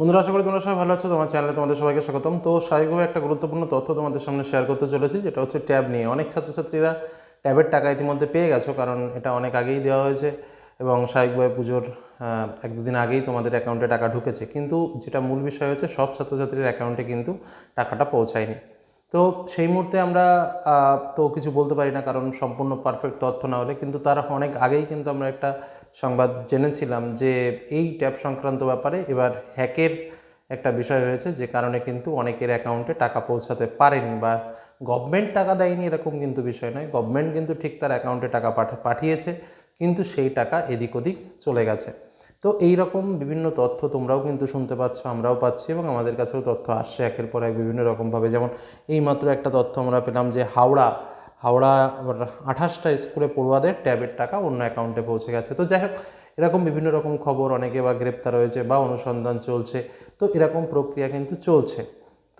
বন্ধুরা, আশা করি তোমরা সবাই ভালো আছো। তোমার চ্যানেলে তোমাদের সবাইকে স্বাগতম। তো স্বাভাবিকভাবে একটা গুরুত্বপূর্ণ তথ্য তোমাদের সামনে শেয়ার করতে চলেছি। যেটা হচ্ছে ট্যাব নিয়ে। অনেক ছাত্রছাত্রীরা ট্যাবের টাকা ইতিমধ্যে পেয়ে গেছো, কারণ এটা অনেক আগেই দেওয়া হয়েছে এবং স্বাভাবিকভাবে পুজোর এক দুদিন আগেই তোমাদের অ্যাকাউন্টে টাকা ঢুকেছে। কিন্তু যেটা মূল বিষয় হচ্ছে, সব ছাত্রছাত্রীর অ্যাকাউন্টে কিন্তু টাকাটা পৌঁছায়নি। তো সেই মুহূর্তে আমরা তো কিছু বলতে পারি না কারণ সম্পূর্ণ পারফেক্ট তথ্য না হলে, কিন্তু তার অনেক আগেই কিন্তু আমরা একটা সংবাদ জেনেছিলাম যে এই ট্যাব সংক্রান্ত ব্যাপারে এবার হ্যাকের একটা বিষয় হয়েছে যে কারণে কিন্তু অনেকের অ্যাকাউন্টে টাকা পৌঁছাতে পারেনি বা গভর্নমেন্ট টাকা দেয়নি এরকম কিন্তু বিষয় নয়। গভর্নমেন্ট কিন্তু ঠিক তার অ্যাকাউন্টে টাকা পাঠা- পাঠিয়েছে, কিন্তু সেই টাকা এদিক ওদিক চলে গেছে। তো এই রকম বিভিন্ন তথ্য তোমরাও কিন্তু শুনতে পাচ্ছ, আমরাও পাচ্ছি এবং আমাদের কাছেও তথ্য আসছে একের পর এক বিভিন্ন রকমভাবে। যেমন এইমাত্র একটা তথ্য আমরা পেলাম যে হাওড়া হাওড়া আঠাশটা স্কুলে পড়ুয়াদের ট্যাবের টাকা অন্য অ্যাকাউন্টে পৌঁছে গেছে। তো যাই হোক, এরকম বিভিন্ন রকম খবর, অনেকে বা গ্রেপ্তার হয়েছে বা অনুসন্ধান চলছে। তো এরকম প্রক্রিয়া কিন্তু চলছে।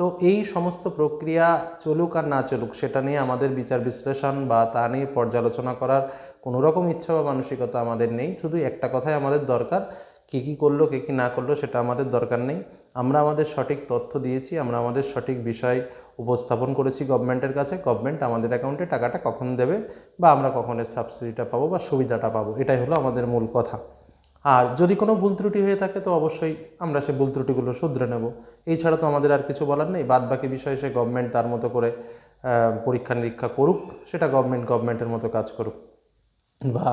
তো এই সমস্ত প্রক্রিয়া চলুক আর না চলুক, সেটা নিয়ে আমাদের বিচার বিশ্লেষণ বা তা নিয়ে পর্যালোচনা করার কোনো রকম ইচ্ছা বা মানসিকতা আমাদের নেই। শুধু একটা কথাই আমাদের দরকার, কে কী করল, কে কী না করল, সেটা আমাদের দরকার নেই। আমরা আমাদের সঠিক তথ্য দিয়েছি, আমরা আমাদের সঠিক বিষয় উপস্থাপন করেছি গভর্নমেন্টের কাছে, গভর্নমেন্ট আমাদের অ্যাকাউন্টে টাকাটা কখন দেবে বা আমরা কখন এর সাবসিডিটা পাবো বা সুবিধাটা পাবো, এটাই হলো আমাদের মূল কথা। আর যদি কোনো ভুল ত্রুটি হয়ে থাকে, তো অবশ্যই আমরা সেই ভুল ত্রুটিগুলো শুধরে নেব। এছাড়া তো আমাদের আর কিছু বলার নেই। বাদ বাকি বিষয়ে সে গভর্নমেন্ট তার মতো করে পরীক্ষা নিরীক্ষা করুক, সেটা গভর্নমেন্ট গভর্নমেন্টের মতো কাজ করুক। বা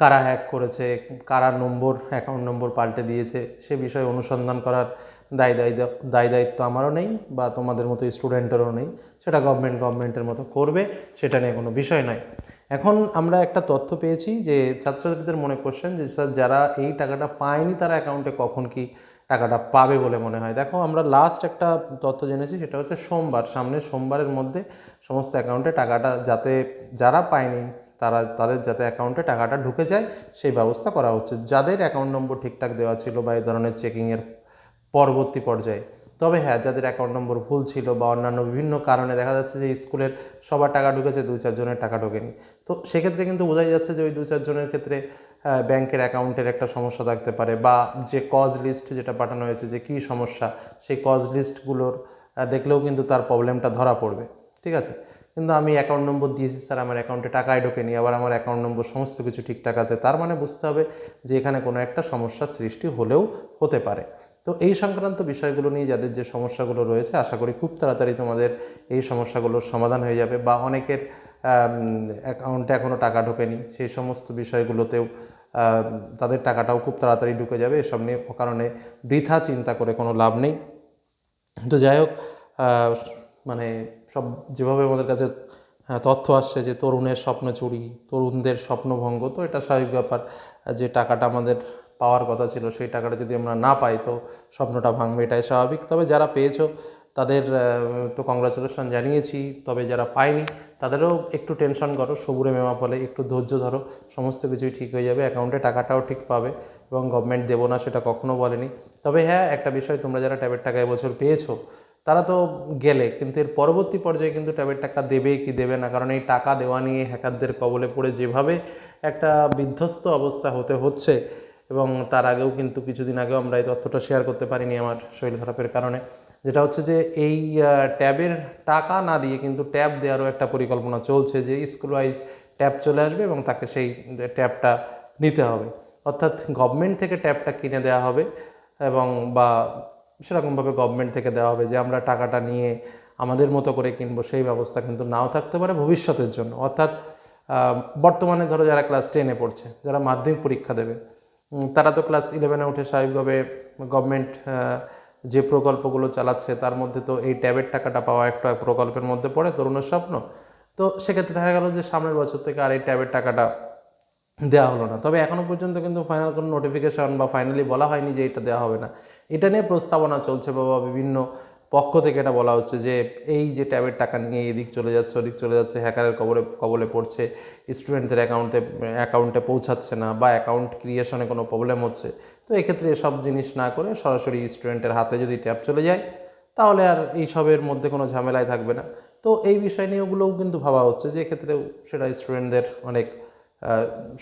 কারা হ্যাক করেছে, কারা নম্বর অ্যাকাউন্ট নম্বর পাল্টে দিয়েছে, সে বিষয়ে অনুসন্ধান করার দায় দায় দায় দায়িত্ব আমারও নেই বা তোমাদের মতো স্টুডেন্টেরও নেই। সেটা গভর্নমেন্ট গভর্নমেন্টের মতো করবে, সেটা নিয়ে কোনো বিষয় নয় এখন আমরা একটা তথ্য পেয়েছি যে ছাত্রছাত্রীদের মনে কোশ্চেন যে, স্যার, যারা এই টাকাটা পায়নি তারা অ্যাকাউন্টে কখন কি টাকাটা পাবে বলে মনে হয়? দেখো, আমরা লাস্ট একটা তথ্য জেনেছি, সেটা হচ্ছে সোমবার। সামনের সোমবারের মধ্যে সমস্ত অ্যাকাউন্টে টাকাটা যাতে যারা পায়নি, তারা, তাদের যাতে অ্যাকাউন্টে টাকাটা ঢুকে যায়, সেই ব্যবস্থা করা হচ্ছে। যাদের অ্যাকাউন্ট নম্বর ঠিকঠাক দেওয়া ছিল বা এই ধরনের চেকিংয়ের পরবর্তী পর্যায়ে তবে হ্যাঁ যাদের অ্যাকাউন্ট নম্বর ভুল ছিল বা অন্যান্য বিভিন্ন কারণে দেখা যাচ্ছে যে স্কুলের সবার টাকা ঢুকেছে দু চারজনের টাকা ঢোকেনি। তো সেক্ষেত্রে কিন্তু বোঝাই যাচ্ছে যে ওই দু চারজনের ক্ষেত্রে ব্যাংকের অ্যাকাউন্টের একটা সমস্যা থাকতে পারে বা যে কজ লিস্ট যেটা পাঠানো হয়েছে যে কী সমস্যা, সেই কজ লিস্টগুলোর দেখলেও কিন্তু তার প্রবলেমটা ধরা পড়বে। ঠিক আছে? কিন্তু আমি অ্যাকাউন্ট নম্বর দিয়েছি, স্যার, আমার অ্যাকাউন্টে টাকাই ঢোকেনি, আবার আমার অ্যাকাউন্ট নম্বর সমস্ত কিছু ঠিকঠাক আছে। তার মানে বুঝতে হবে যে এখানে কোনো একটা সমস্যার সৃষ্টি হলেও হতে পারে। তো এই সংক্রান্ত বিষয়গুলো নিয়ে যাদের যে সমস্যাগুলো রয়েছে, আশা করি খুব তাড়াতাড়ি তোমাদের এই সমস্যাগুলোর সমাধান হয়ে যাবে বা অনেকের অ্যাকাউন্টে এখনও টাকা ঢোকেনি, সেই সমস্ত বিষয়গুলোতেও তাদের টাকাটাও খুব তাড়াতাড়ি ঢুকে যাবে। এসব নিয়ে কারণে বৃথা চিন্তা করে কোনো লাভ নেই। তো যাই হোক মানে সব যেভাবে আমাদের কাছে তথ্য আসছে যে তরুণের স্বপ্ন চুরি, তরুণদের স্বপ্নভঙ্গ, তো এটা স্বাভাবিক ব্যাপার যে টাকাটা আমাদের পাওয়ার কথা ছিল, সেই টাকাটা যদি আমরা না পাই তো স্বপ্নটা ভাঙবে, এটাই স্বাভাবিক। তবে যারা পেয়েছ, তাদের তো কংগ্রাচুলেশন জানিয়েছি। তবে যারা পায়নি, তাদেরও একটু টেনশন করো, সবুরে মেমা ফলে একটু ধৈর্য ধরো, সমস্ত কিছুই ঠিক হয়ে যাবে অ্যাকাউন্টে টাকাটাও ঠিক পাবে এবং গভর্নমেন্ট দেবো না সেটা কখনো বলেনি। তবে হ্যাঁ একটা বিষয়, তোমরা যারা ট্যাবের টাকা এবছর পেয়েছ, তারা তো গেলে, কিন্তু এর পরবর্তী পর্যায়ে কিন্তু ট্যাবের টাকা দেবে কি দেবে না, কারণ এই টাকা দেওয়া নিয়ে হ্যাকারদের কবলে পড়ে যেভাবে একটা বিধ্বস্ত অবস্থা হতে হচ্ছে এবং তার আগেও কিন্তু কিছুদিন আগেও আমরা এই তথ্যটা শেয়ার করতে পারিনি আমার শরীর খারাপের কারণে। যেটা হচ্ছে যে এই ট্যাবের টাকা না দিয়ে কিন্তু ট্যাব দেওয়ারও একটা পরিকল্পনা চলছে যে স্কুল ওয়াইজ ট্যাব চলে আসবে এবং তাকে সেই ট্যাবটা নিতে হবে। অর্থাৎ গভর্নমেন্ট থেকে ট্যাবটা কিনে দেওয়া হবে এবং বা সেরকমভাবে গভর্নমেন্ট থেকে দেওয়া হবে যে আমরা টাকাটা নিয়ে আমাদের মতো করে কিনবো, সেই ব্যবস্থা কিন্তু নাও থাকতে পারে ভবিষ্যতের জন্য। অর্থাৎ বর্তমানে ধরো যারা ক্লাস টেনে পড়ছে, যারা মাধ্যমিক পরীক্ষা দেবে তারা তো ক্লাস ইলেভেনে উঠে স্বাভাবিকভাবে গভর্নমেন্ট যে প্রকল্পগুলো চালাচ্ছে, তার মধ্যে তো এই ট্যাবের টাকাটা পাওয়া একটা প্রকল্পের মধ্যে পড়ে তরুণের স্বপ্ন। তো সেক্ষেত্রে দেখা গেল যে সামনের বছর থেকে আর এই ট্যাবের টাকাটা দেওয়া হলো না। তবে এখনও পর্যন্ত কিন্তু ফাইনাল কোনো নোটিফিকেশন বা ফাইনালি বলা হয়নি যে এটা দেওয়া হবে না। এটা নিয়ে প্রস্তাবনা চলছে বা বিভিন্ন পক্ষ থেকে এটা বলা হচ্ছে যে এই যে ট্যাবের টাকা নিয়ে এদিক চলে যাচ্ছে, ওদিক চলে যাচ্ছে, হ্যাকারের কবলে কবলে পড়ছে, স্টুডেন্টদের অ্যাকাউন্টে অ্যাকাউন্টে পৌঁছাচ্ছে না বা অ্যাকাউন্ট ক্রিয়েশনে কোনো প্রবলেম হচ্ছে, তো এক্ষেত্রে এসব জিনিস না করে সরাসরি স্টুডেন্টের হাতে যদি ট্যাব চলে যায়, তাহলে আর এইসবের মধ্যে কোনো ঝামেলায় থাকবে না। তো এই বিষয় নিয়ে ওগুলোও কিন্তু ভাবা হচ্ছে যে এক্ষেত্রেও সেটা স্টুডেন্টদের অনেক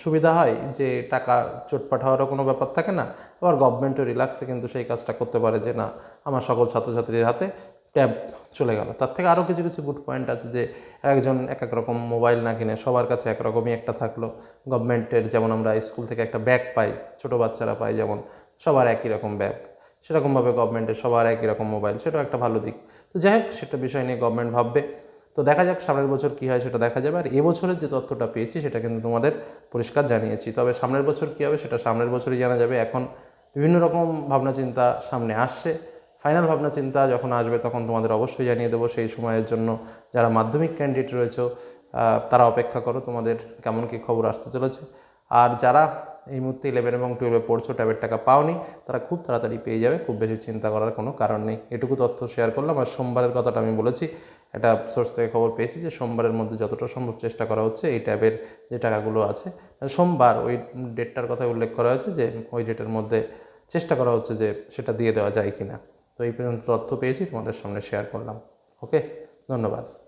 সুবিধা হয় যে টাকা চোটপাট হওয়ারও কোনো ব্যাপার থাকে না। আবার গভর্নমেন্টও রিল্যাক্সে কিন্তু সেই কাজটা করতে পারে যে, না, আমার সকল ছাত্রছাত্রীর হাতে ট্যাব চলে গেল। তার থেকে আরও কিছু কিছু গুড পয়েন্ট আছে যে, একজন এক এক রকম মোবাইল না কিনে সবার কাছে একরকমই একটা থাকল। গভর্নমেন্টের যেমন আমরা স্কুল থেকে একটা ব্যাগ পাই, ছোট বাচ্চারা পাই যেমন, সবার একই রকম ব্যাগ সেরকমভাবে গভর্নমেন্টের সবার একই রকম মোবাইল সেটাও একটা ভালো দিক। তো যাই হোক, সেটা বিষয় নিয়ে গভর্নমেন্ট ভাববে। তো দেখা যাক সামনের বছর কী হয়, সেটা দেখা যাবে। আর এবছরের যে তথ্যটা পেয়েছি, সেটা কিন্তু তোমাদের পরিষ্কার জানিয়েছি। তবে সামনের বছর কী হবে, সেটা সামনের বছরই জানা যাবে। এখন বিভিন্ন রকম ভাবনা চিন্তা সামনে আসছে। ফাইনাল ভাবনা চিন্তা যখন আসবে, তখন তোমাদের অবশ্যই জানিয়ে দেবো। সেই সময়ের জন্য যারা মাধ্যমিক ক্যান্ডিডেট রয়েছে তারা অপেক্ষা করো, তোমাদের কেমন কী খবর আসতে চলেছে। আর যারা এই মুহূর্তে ইলেভেন এবং টুয়েলভে পড়ছো ট্যাবের টাকা পাওনি, তারা খুব তাড়াতাড়ি পেয়ে যাবে। খুব বেশি চিন্তা করার কোনো কারণ নেই। এটুকু তথ্য শেয়ার করলাম। আর সোমবারের কথাটা আমি বলেছি একটা সোর্স থেকে খবর পেয়েছি যে সোমবারের মধ্যে যতটা সম্ভব চেষ্টা করা হচ্ছে এই ট্যাবের যে টাকাগুলো আছে সোমবার ওই ডেটটার কথা উল্লেখ করা হয়েছে যে ওই ডেটের মধ্যে চেষ্টা করা হচ্ছে যে সেটা দিয়ে দেওয়া যায় কি না তো এই পর্যন্ত তথ্য পেয়েছি, তোমাদের সামনে শেয়ার করলাম। ওকে ধন্যবাদ।